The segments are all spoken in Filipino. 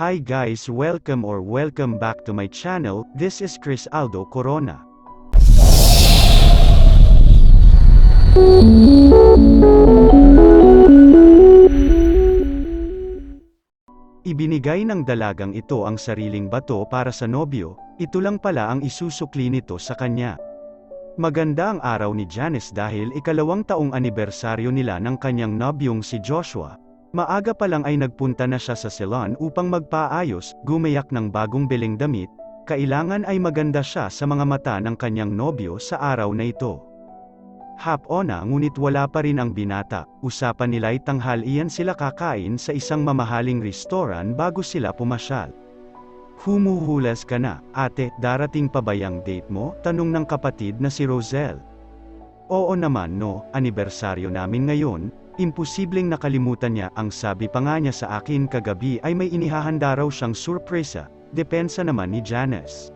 Hi guys welcome or welcome back to my channel, this is Chris Aldo Corona. Ibinigay ng dalagang ito ang sariling bato para sa nobyo, ito lang pala ang isusukli nito sa kanya. Maganda ang araw ni Janice dahil ikalawang taong anibersaryo nila ng kanyang nobyong si Joshua. Maaga pa lang ay nagpunta na siya sa salon upang magpaayos, gumayak ng bagong beling damit, kailangan ay maganda siya sa mga mata ng kanyang nobyo sa araw na ito. Hapon na ngunit wala pa rin ang binata, usapan nila'y tanghalian sila kakain sa isang mamahaling restoran bago sila pumasyal. Humuhulas ka na, ate, darating pa ba yung date mo? Tanong ng kapatid na si Rosel. Oo naman no, anibersaryo namin ngayon, imposibleng nakalimutan niya ang sabi pa nga niya sa akin kagabi ay may inihahanda raw siyang surpresa, depensa naman ni Janice.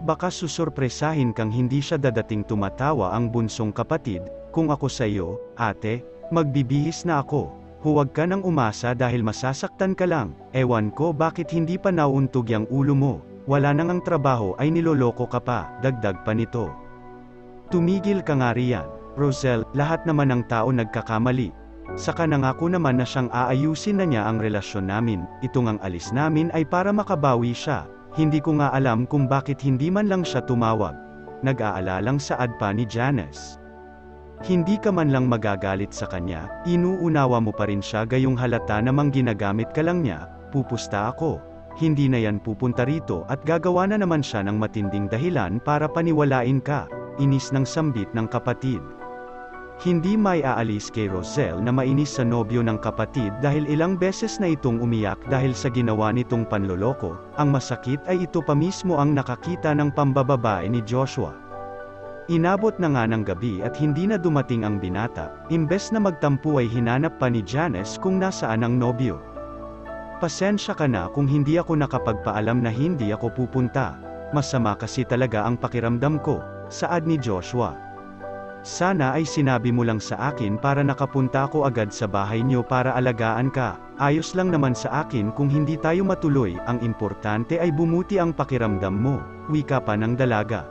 Baka susurpresahin kang hindi siya dadating tumatawa ang bunsong kapatid, kung ako sa iyo, ate, magbibihis na ako. Huwag ka nang umasa dahil masasaktan ka lang, ewan ko bakit hindi pa nauuntog yung ulo mo, wala nang ang trabaho ay niloloko ka pa, dagdag pa nito. Tumigil ka nga riyan, Rosel, lahat naman ng tao nagkakamali. Saka nangako naman na siyang aayusin na niya ang relasyon namin, itong ang alis namin ay para makabawi siya, hindi ko nga alam kung bakit hindi man lang siya tumawag. Nag-aalalang saad pa ni Janice. Hindi ka man lang magagalit sa kanya, inuunawa mo pa rin siya gayong halata namang ginagamit ka lang niya, pupusta ako. Hindi na yan pupunta rito at gagawa na naman siya ng matinding dahilan para paniwalain ka, inis ng sambit ng kapatid. Hindi may aalis kay Rosel na mainis sa nobyo ng kapatid dahil ilang beses na itong umiyak dahil sa ginawa nitong panloloko, ang masakit ay ito pa mismo ang nakakita ng pambababae ni Joshua. Inabot na nga ng gabi at hindi na dumating ang binata, imbes na magtampo ay hinanap pa ni Janice kung nasaan ang nobyo. Pasensya ka na kung hindi ako nakapagpaalam na hindi ako pupunta, masama kasi talaga ang pakiramdam ko, saad ni Joshua. Sana ay sinabi mo lang sa akin para nakapunta ako agad sa bahay niyo para alagaan ka, ayos lang naman sa akin kung hindi tayo matuloy, ang importante ay bumuti ang pakiramdam mo, wika pa ng dalaga.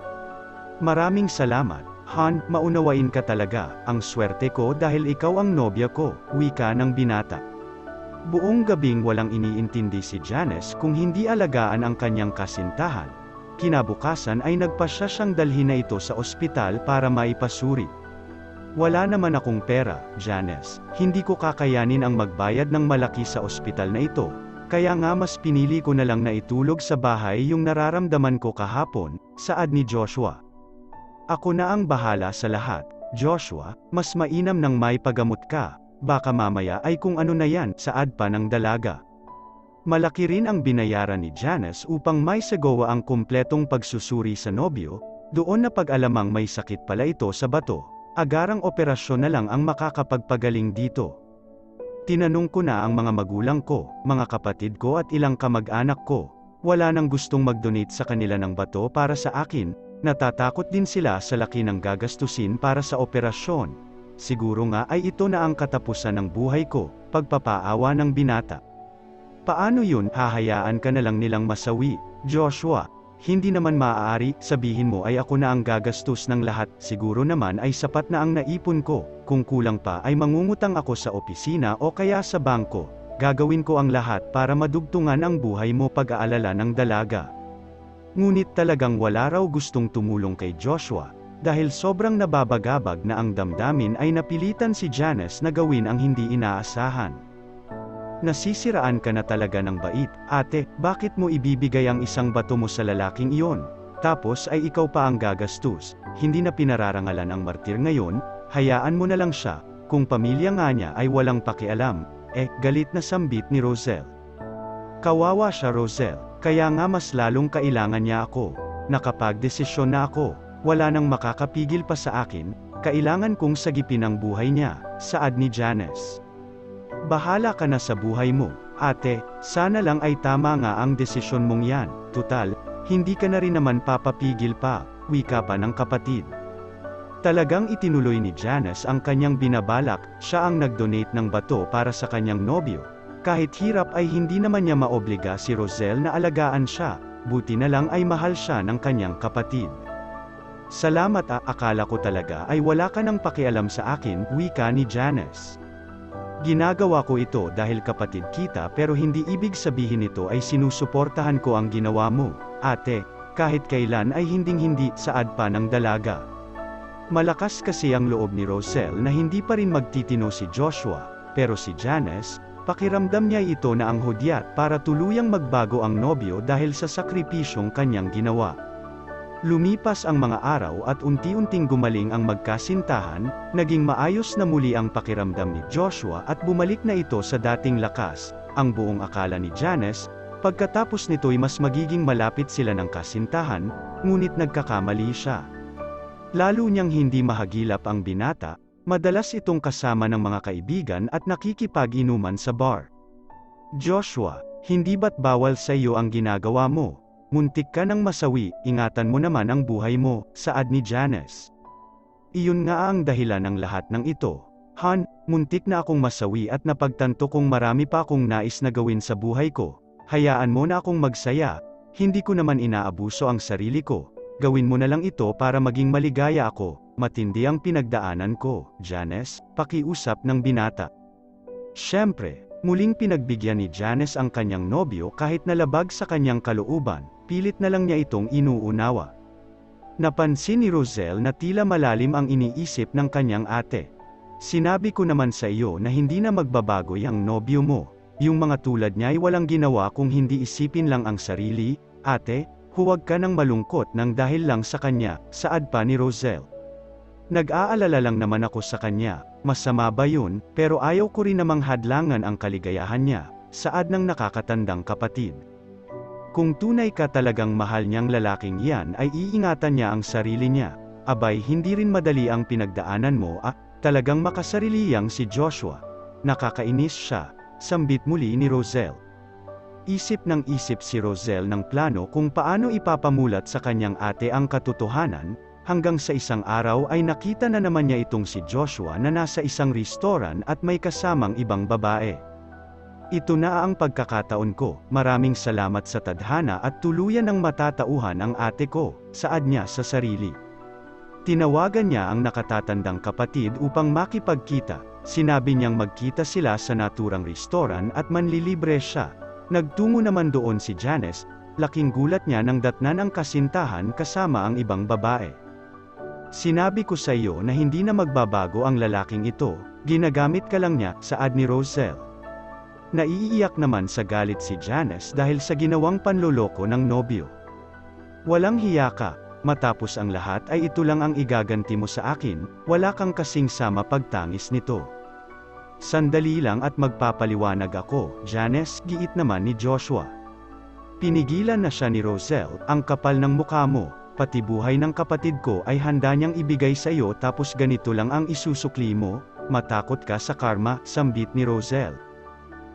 Maraming salamat, Han, maunawain ka talaga, ang swerte ko dahil ikaw ang nobya ko, wika ng binata. Buong gabing walang iniintindi si Janice kung hindi alagaan ang kanyang kasintahan, Kinabukasan ay nagpasya siyang dalhin na ito sa ospital para maipasuri. Wala naman akong pera, Janice. Hindi ko kakayanin ang magbayad ng malaki sa ospital na ito. Kaya nga mas pinili ko na lang na itulog sa bahay yung nararamdaman ko kahapon, saad ni Joshua. Ako na ang bahala sa lahat, Joshua, mas mainam nang may pagamot ka, baka mamaya ay kung ano na yan, saad pa ng dalaga. Malaki rin ang binayaran ni Janice upang may sagawa ang kumpletong pagsusuri sa nobyo, doon na pag-alamang may sakit pala ito sa bato, agarang operasyon na lang ang makakapagpagaling dito. Tinanong ko na ang mga magulang ko, mga kapatid ko at ilang kamag-anak ko, wala nang gustong mag-donate sa kanila ng bato para sa akin, natatakot din sila sa laki ng gagastusin para sa operasyon. Siguro nga ay ito na ang katapusan ng buhay ko, pagpapaawa ng binata. Paano yun, hahayaan ka na lang nilang masawi, Joshua? Hindi naman maaari, sabihin mo ay ako na ang gagastos ng lahat, siguro naman ay sapat na ang naipon ko, kung kulang pa ay mangungutang ako sa opisina o kaya sa bangko, gagawin ko ang lahat para madugtungan ang buhay mo pag-aalala ng dalaga. Ngunit talagang wala raw gustong tumulong kay Joshua, dahil sobrang nababagabag na ang damdamin ay napilitan si Janice na gawin ang hindi inaasahan. Nasisiraan ka na talaga ng bait, ate, bakit mo ibibigay ang isang bato mo sa lalaking iyon? Tapos ay ikaw pa ang gagastos, hindi na pinararangalan ang martir ngayon, hayaan mo na lang siya, kung pamilya nga niya ay walang pakialam, eh, galit na sambit ni Rosel. Kawawa siya Rosel, kaya nga mas lalong kailangan niya ako, nakapagdesisyon na ako, wala nang makakapigil pa sa akin, kailangan kong sagipin ang buhay niya, saad ni Janice. Bahala ka na sa buhay mo, ate, sana lang ay tama nga ang desisyon mong yan, tutal, hindi ka na rin naman papapigil pa, wika pa ng kapatid. Talagang itinuloy ni Janice ang kanyang binabalak, siya ang nag-donate ng bato para sa kanyang nobyo, Kahit hirap ay hindi naman niya maobliga si Rosel na alagaan siya, buti na lang ay mahal siya ng kanyang kapatid. Salamat ah, akala ko talaga ay wala ka nang pakialam sa akin, wika ni Janice. Ginagawa ko ito dahil kapatid kita pero hindi ibig sabihin nito ay sinusuportahan ko ang ginawa mo, ate, kahit kailan ay hinding-hindi saad pa ng dalaga. Malakas kasi ang loob ni Rosel na hindi pa rin magtitino si Joshua, pero si Janice, pakiramdam niya ito na ang hudyat para tuluyang magbago ang nobyo dahil sa sakripisyong kanyang ginawa. Lumipas ang mga araw at unti-unting gumaling ang magkasintahan, naging maayos na muli ang pakiramdam ni Joshua at bumalik na ito sa dating lakas, ang buong akala ni Janice, pagkatapos nito'y mas magiging malapit sila ng kasintahan, ngunit nagkakamali siya. Lalo niyang hindi mahagilap ang binata, madalas itong kasama ng mga kaibigan at nakikipag-inuman sa bar. Joshua, hindi ba't bawal sa iyo ang ginagawa mo? Muntik ka ng masawi, ingatan mo naman ang buhay mo, saad ni Janice. Iyon nga ang dahilan ng lahat ng ito. Han, muntik na akong masawi at napagtanto kong marami pa akong nais na gawin sa buhay ko. Hayaan mo na akong magsaya, hindi ko naman inaabuso ang sarili ko. Gawin mo na lang ito para maging maligaya ako, matindi ang pinagdaanan ko, Janice, pakiusap ng binata. Siyempre, muling pinagbigyan ni Janice ang kanyang nobyo kahit nalabag sa kanyang kalooban, pilit na lang niya itong inuunawa. Napansin ni Rosel na tila malalim ang iniisip ng kanyang ate. Sinabi ko naman sa iyo na hindi na magbabago yung nobyo mo. Yung mga tulad niya ay walang ginawa kung hindi isipin lang ang sarili, ate, huwag ka nang malungkot nang dahil lang sa kanya, saad pa ni Rosel. Nag-aalala lang naman ako sa kanya, masama ba yun, pero ayaw ko rin namang hadlangan ang kaligayahan niya, saad ng nakakatandang kapatid. Kung tunay ka talagang mahal niyang lalaking yan ay iingatan niya ang sarili niya. Abay hindi rin madali ang pinagdaanan mo ah, talagang makasarili yang si Joshua. Nakakainis siya, sambit muli ni Rosel. Isip ng isip si Rosel ng plano kung paano ipapamulat sa kanyang ate ang katotohanan, hanggang sa isang araw ay nakita na naman niya itong si Joshua na nasa isang restoran at may kasamang ibang babae. Ito na ang pagkakataon ko, maraming salamat sa tadhana at tuluyan ng matatauhan ang ate ko, saad niya sa sarili. Tinawagan niya ang nakatatandang kapatid upang makipagkita, sinabi niyang magkita sila sa naturang restoran at manlilibre siya. Nagtungo naman doon si Janice, laking gulat niya nang datnan ang kasintahan kasama ang ibang babae. Sinabi ko sa iyo na hindi na magbabago ang lalaking ito, ginagamit ka lang niya, saad ni Rosel. Naiiyak naman sa galit si Janice dahil sa ginawang panloloko ng nobyo. Walang hiya ka, matapos ang lahat ay ito lang ang igaganti mo sa akin, wala kang kasing sama pagtangis nito. Sandali lang at magpapaliwanag ako, Janice, giit naman ni Joshua. Pinigilan na siya ni Rosel, ang kapal ng mukha mo, pati buhay ng kapatid ko ay handa niyang ibigay sa iyo tapos ganito lang ang isusukli mo, matakot ka sa karma, sambit ni Rosel.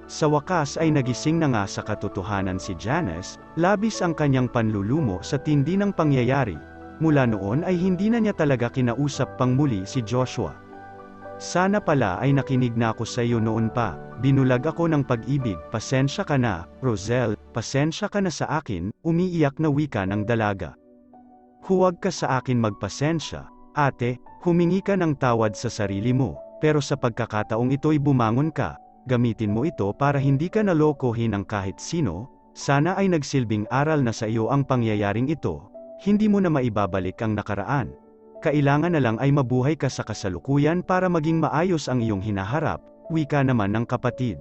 Sa wakas ay nagising na nga sa katotohanan si Janice, labis ang kanyang panlulumo sa tindi ng pangyayari. Mula noon ay hindi na niya talaga kinausap pang muli si Joshua. Sana pala ay nakinig na ako sa iyo noon pa, binulag ako ng pag-ibig, pasensya ka na, Rosel, pasensya ka na sa akin, umiiyak na wika ng dalaga. Huwag ka sa akin magpasensya, ate, humingi ka ng tawad sa sarili mo, pero sa pagkakataong ito'y bumangon ka, gamitin mo ito para hindi ka nalokohin ng kahit sino, sana ay nagsilbing aral na sa iyo ang pangyayaring ito, hindi mo na maibabalik ang nakaraan. Kailangan na lang ay mabuhay ka sa kasalukuyan para maging maayos ang iyong hinaharap, wika naman ng kapatid.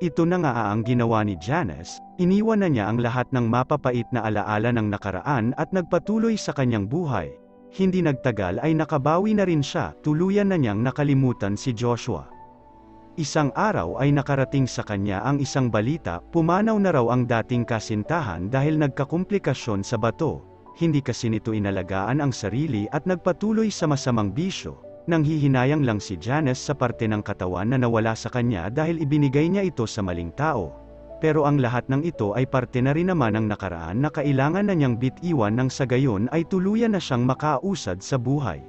Ito na nga ang ginawa ni Janice, iniwan na niya ang lahat ng mapapait na alaala ng nakaraan at nagpatuloy sa kanyang buhay. Hindi nagtagal ay nakabawi na rin siya, tuluyan na niyang nakalimutan si Joshua. Isang araw ay nakarating sa kanya ang isang balita, pumanaw na raw ang dating kasintahan dahil nagkakomplikasyon sa bato. Hindi kasi nito inalagaan ang sarili at nagpatuloy sa masamang bisyo. Nang hihinayang lang si Janice sa parte ng katawan na nawala sa kanya dahil ibinigay niya ito sa maling tao. Pero ang lahat ng ito ay parte na rin naman ng nakaraan na kailangan na niyang bitiwan ng sa gayon ay tuluyan na siyang makausad sa buhay.